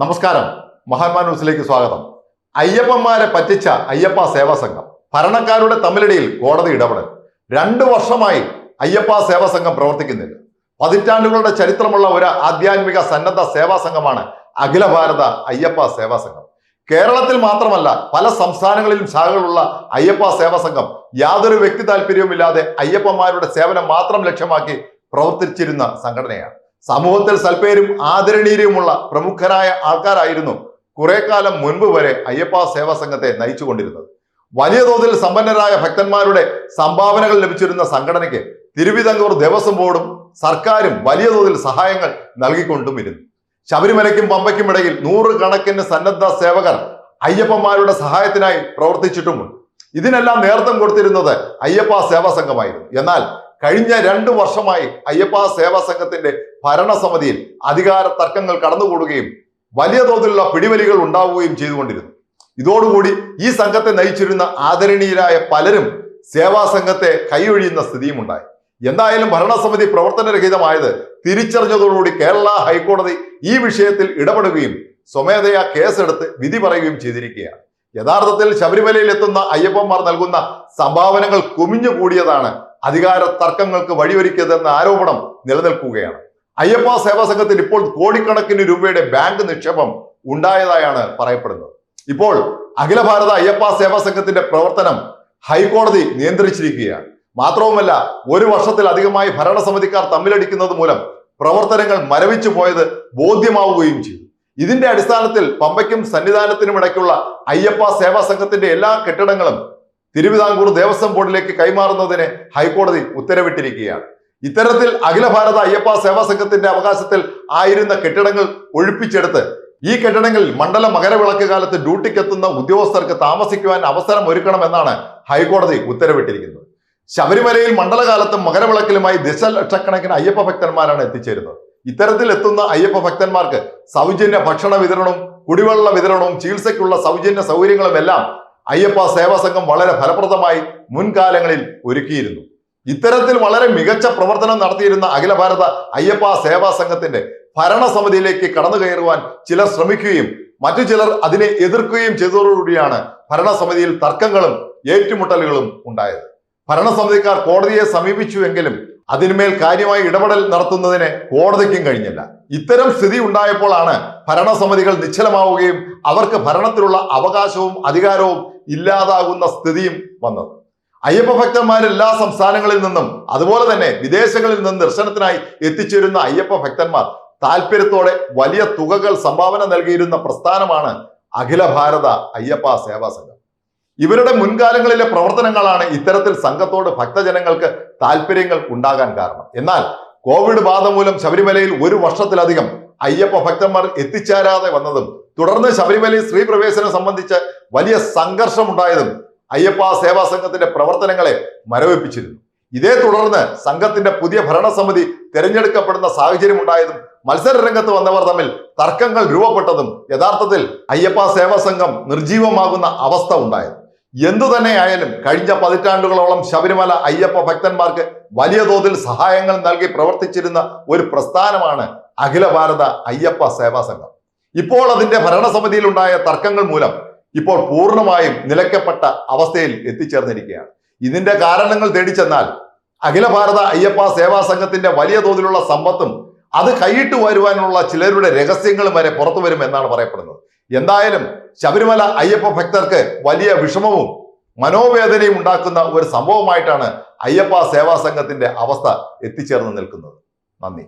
നമസ്കാരം. മഹാത്മാ ന്യൂസിലേക്ക് സ്വാഗതം. അയ്യപ്പന്മാരെ പറ്റിച്ച അയ്യപ്പ സേവാ സംഘം. ഭരണക്കാരുടെ തമ്മിലിടയിൽ കോടതി ഇടപെടൽ. രണ്ടു വർഷമായി അയ്യപ്പ സേവാ സംഘം പ്രവർത്തിക്കുന്നില്ല. പതിറ്റാണ്ടുകളുടെ ചരിത്രമുള്ള ഒരു ആധ്യാത്മിക സന്നദ്ധ സേവാ സംഘമാണ് അഖില ഭാരത അയ്യപ്പ സേവാ സംഘം. കേരളത്തിൽ മാത്രമല്ല പല സംസ്ഥാനങ്ങളിലും ശാഖകളുള്ള അയ്യപ്പ സേവാ സംഘം യാതൊരു വ്യക്തി താല്പര്യവുമില്ലാതെ അയ്യപ്പന്മാരുടെ സേവനം മാത്രം ലക്ഷ്യമാക്കി പ്രവർത്തിച്ചിരുന്ന സംഘടനയാണ്. സമൂഹത്തിൽ സൽപ്പേരും ആദരണീയരുമുള്ള പ്രമുഖരായ ആൾക്കാരായിരുന്നു കുറെ കാലം മുൻപ് വരെ അയ്യപ്പ സേവാ സംഘത്തെ നയിച്ചുകൊണ്ടിരുന്നത്. വലിയ തോതിൽ സമ്പന്നരായ ഭക്തന്മാരുടെ സംഭാവനകൾ ലഭിച്ചിരുന്ന സംഘടനയ്ക്ക് തിരുവിതാംകൂർ ദേവസ്വം ബോർഡും സർക്കാരും വലിയ തോതിൽ സഹായങ്ങൾ നൽകിക്കൊണ്ടും ഇരുന്നു ശബരിമലയ്ക്കും പമ്പയ്ക്കും ഇടയിൽ നൂറുകണക്കിന് സന്നദ്ധ സേവകർ അയ്യപ്പന്മാരുടെ സഹായത്തിനായി പ്രവർത്തിച്ചിട്ടുമുണ്ട്. ഇതിനെല്ലാം നേതൃത്വം കൊടുത്തിരുന്നത് അയ്യപ്പ സേവാ സംഘമായിരുന്നു. എന്നാൽ കഴിഞ്ഞ രണ്ടു വർഷമായി അയ്യപ്പ സേവാ സംഘത്തിന്റെ ഭരണസമിതിയിൽ അധികാര തർക്കങ്ങൾ കടന്നുകൂടുകയും വലിയ തോതിലുള്ള പിടിവലികൾ ഉണ്ടാവുകയും ചെയ്തുകൊണ്ടിരുന്നു. ഇതോടുകൂടി ഈ സംഘത്തെ നയിച്ചിരുന്ന ആദരണീയരായ പലരും സേവാ സംഘത്തെ കൈയൊഴിയുന്ന സ്ഥിതിയും ഉണ്ടായി എന്തായാലും ഭരണസമിതി പ്രവർത്തനരഹിതമായത് തിരിച്ചറിഞ്ഞതോടുകൂടി കേരള ഹൈക്കോടതി ഈ വിഷയത്തിൽ ഇടപെടുകയും സ്വമേധയാ കേസെടുത്ത് വിധി പറയുകയും ചെയ്തിരിക്കുകയാണ്. യഥാർത്ഥത്തിൽ ശബരിമലയിൽ എത്തുന്ന അയ്യപ്പന്മാർ നൽകുന്ന സംഭാവനകൾ കുമിഞ്ഞുകൂടിയതാണ് അധികാര തർക്കങ്ങൾക്ക് വഴിയൊരുക്കിയതെന്ന ആരോപണം നിലനിൽക്കുകയാണ്. അയ്യപ്പ സേവാ സംഘത്തിൽ ഇപ്പോൾ കോടിക്കണക്കിന് രൂപയുടെ ബാങ്ക് നിക്ഷേപം ഉണ്ടായതായാണ് പറയപ്പെടുന്നത്. ഇപ്പോൾ അഖില ഭാരത അയ്യപ്പ സേവാ സംഘത്തിന്റെ പ്രവർത്തനം ഹൈക്കോടതി നിയന്ത്രിച്ചിരിക്കുകയാണ്. മാത്രവുമല്ല ഒരു വർഷത്തിലധികമായി ഭരണസമിതിക്കാർ തമ്മിലടിക്കുന്നത് മൂലം പ്രവർത്തനങ്ങൾ മരവിച്ചു പോയത് ബോധ്യമാവുകയും ചെയ്തു. ഇതിന്റെ അടിസ്ഥാനത്തിൽ പമ്പയ്ക്കും സന്നിധാനത്തിനും ഇടയ്ക്കുള്ള അയ്യപ്പ സേവാ സംഘത്തിന്റെ എല്ലാ കെട്ടിടങ്ങളും തിരുവിതാംകൂർ ദേവസ്വം ബോർഡിലേക്ക് കൈമാറുന്നതിന് ഹൈക്കോടതി ഉത്തരവിട്ടിരിക്കുകയാണ്. ഇത്തരത്തിൽ അഖില ഭാരത അയ്യപ്പ സേവാ സംഘത്തിന്റെ അവകാശത്തിൽ ആയിരുന്ന കെട്ടിടങ്ങൾ ഒഴിപ്പിച്ചെടുത്ത് ഈ കെട്ടിടങ്ങളിൽ മണ്ഡല മകരവിളക്ക് കാലത്ത് ഡ്യൂട്ടിക്കെത്തുന്ന ഉദ്യോഗസ്ഥർക്ക് താമസിക്കുവാൻ അവസരം ഒരുക്കണമെന്നാണ് ഹൈക്കോടതി ഉത്തരവിട്ടിരിക്കുന്നത്. ശബരിമലയിൽ മണ്ഡലകാലത്തും മകരവിളക്കിലുമായി ദശലക്ഷക്കണക്കിന് അയ്യപ്പ ഭക്തന്മാരാണ് എത്തിച്ചേരുന്നത്. ഇത്തരത്തിൽ എത്തുന്ന അയ്യപ്പ ഭക്തന്മാർക്ക് സൗജന്യ ഭക്ഷണ വിതരണവും കുടിവെള്ള വിതരണവും ചികിത്സയ്ക്കുള്ള സൗജന്യ സൗകര്യങ്ങളും എല്ലാം അയ്യപ്പ സേവാ സംഘം വളരെ ഫലപ്രദമായി മുൻകാലങ്ങളിൽ ഒരുക്കിയിരുന്നു. ഇത്തരത്തിൽ വളരെ മികച്ച പ്രവർത്തനം നടത്തിയിരുന്ന അഖില ഭാരത അയ്യപ്പ സേവാ സംഘത്തിന്റെ ഭരണസമിതിയിലേക്ക് കടന്നു കയറുവാൻ ചിലർ ശ്രമിക്കുകയും മറ്റു ചിലർ അതിനെ എതിർക്കുകയും ചെയ്തതോടുകൂടിയാണ് ഭരണസമിതിയിൽ തർക്കങ്ങളും ഏറ്റുമുട്ടലുകളും ഉണ്ടായത്. ഭരണസമിതിക്കാർ കോടതിയെ സമീപിച്ചുവെങ്കിലും അതിന്മേൽ കാര്യമായി ഇടപെടൽ നടത്തുന്നതിന് കോടതിക്കും കഴിഞ്ഞില്ല. ഇത്തരം സ്ഥിതി ഉണ്ടായപ്പോഴാണ് ഭരണസമിതികൾ നിശ്ചലമാവുകയും അവർക്ക് ഭരണത്തിലുള്ള അവകാശവും അധികാരവും ഇല്ലാതാകുന്ന സ്ഥിതിയും വന്നത്. അയ്യപ്പ ഭക്തന്മാർ എല്ലാ സംസ്ഥാനങ്ങളിൽ നിന്നും അതുപോലെ തന്നെ വിദേശങ്ങളിൽ നിന്നും ദർശനത്തിനായി എത്തിച്ചേരുന്ന അയ്യപ്പ ഭക്തന്മാർ താല്പര്യത്തോടെ വലിയ തുകകൾ സംഭാവന നൽകിയിരുന്ന പ്രസ്ഥാനമാണ് അഖില ഭാരത അയ്യപ്പ സേവാ സംഘം. ഇവരുടെ മുൻകാലങ്ങളിലെ പ്രവർത്തനങ്ങളാണ് ഇത്തരത്തിൽ സംഘത്തോട് ഭക്തജനങ്ങൾക്ക് താല്പര്യങ്ങൾ ഉണ്ടാകാൻ കാരണം. എന്നാൽ കോവിഡ് ബാധ മൂലം ശബരിമലയിൽ ഒരു വർഷത്തിലധികം അയ്യപ്പ ഭക്തന്മാർ എത്തിച്ചേരാതെ വന്നതും തുടർന്ന് ശബരിമലയിൽ സ്ത്രീ പ്രവേശനം സംബന്ധിച്ച് വലിയ സംഘർഷമുണ്ടായതും അയ്യപ്പ സേവാ സംഘത്തിന്റെ പ്രവർത്തനങ്ങളെ മരവിപ്പിച്ചിരുന്നു. ഇതേ തുടർന്ന് സംഘത്തിന്റെ പുതിയ ഭരണസമിതി തിരഞ്ഞെടുക്കപ്പെടുന്ന സാഹചര്യം ഉണ്ടായതും മത്സര രംഗത്ത് വന്നവർ തമ്മിൽ തർക്കങ്ങൾ രൂപപ്പെട്ടതും യഥാർത്ഥത്തിൽ അയ്യപ്പ സേവാ സംഘം നിർജീവമാകുന്ന അവസ്ഥ ഉണ്ടായത്. എന്തു തന്നെയായാലും കഴിഞ്ഞ പതിറ്റാണ്ടുകളോളം ശബരിമല അയ്യപ്പ ഭക്തന്മാർക്ക് വലിയ തോതിൽ സഹായങ്ങൾ നൽകി പ്രവർത്തിച്ചിരുന്ന ഒരു പ്രസ്ഥാനമാണ് അഖില ഭാരത അയ്യപ്പ സേവാ സംഘം. ഇപ്പോൾ അതിന്റെ ഭരണസമിതിയിലുണ്ടായ തർക്കങ്ങൾ മൂലം ഇപ്പോൾ പൂർണമായും നിലയ്ക്കപ്പെട്ട അവസ്ഥയിൽ എത്തിച്ചേർന്നിരിക്കുകയാണ്. ഇതിന്റെ കാരണങ്ങൾ തേടിച്ചെന്നാൽ അഖില ഭാരത അയ്യപ്പ സേവാ സംഘത്തിന്റെ വലിയ തോതിലുള്ള സമ്പത്തും അത് കൈയിട്ട് വരുവാനുള്ള ചിലരുടെ രഹസ്യങ്ങളും വരെ പുറത്തു വരും എന്നാണ് പറയപ്പെടുന്നത്. എന്തായാലും ശബരിമല അയ്യപ്പ ഭക്തർക്ക് വലിയ വിഷമവും മനോവേദനയും ഉണ്ടാക്കുന്ന ഒരു സംഭവമായിട്ടാണ് അയ്യപ്പ സേവാ സംഘത്തിന്റെ അവസ്ഥ എത്തിച്ചേർന്ന് നിൽക്കുന്നത്. നന്ദി.